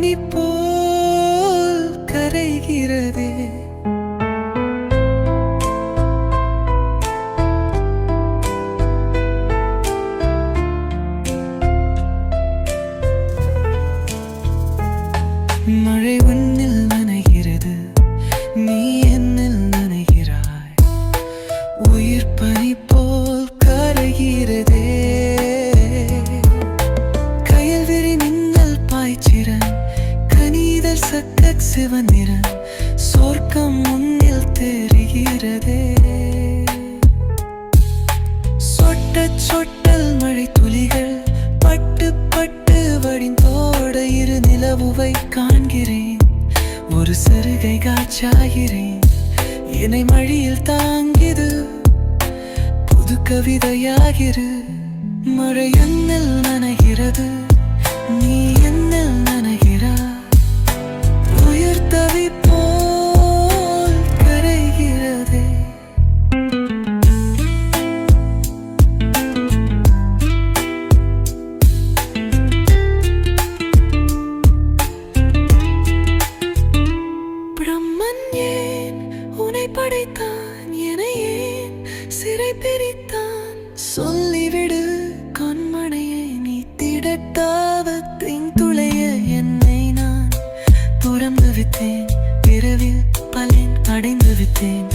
பனி போல் கரைகிறதே. மழை உன்னில் நனைகிறது நீ என்னில் நனைகிறாய். உயிர் பனி போல் கரைகிறது. கனிதல் சக்க சொர்க்கம் முன்னில் தெரிகிறதே. சொட்ட சொட்டல் மழை துளிகள் பட்டு பட்டு வழிந்தோட இரு நிலவுவை காண்கிறேன். ஒரு சிறுகை காய்ச்சாகிறேன் என்னை மழையில் தாங்கிது. புது கவிதையாகிரு. மழை என்னில் நனைகிறது. நீ சிறை பிரித்தான். சொல்லிவிடு கண்மனையை நீ திடத்தாவத்தின் துளைய என்னை நான் துறந்து வித்தேன். இரவில் பலன் அடைந்து வித்தேன்.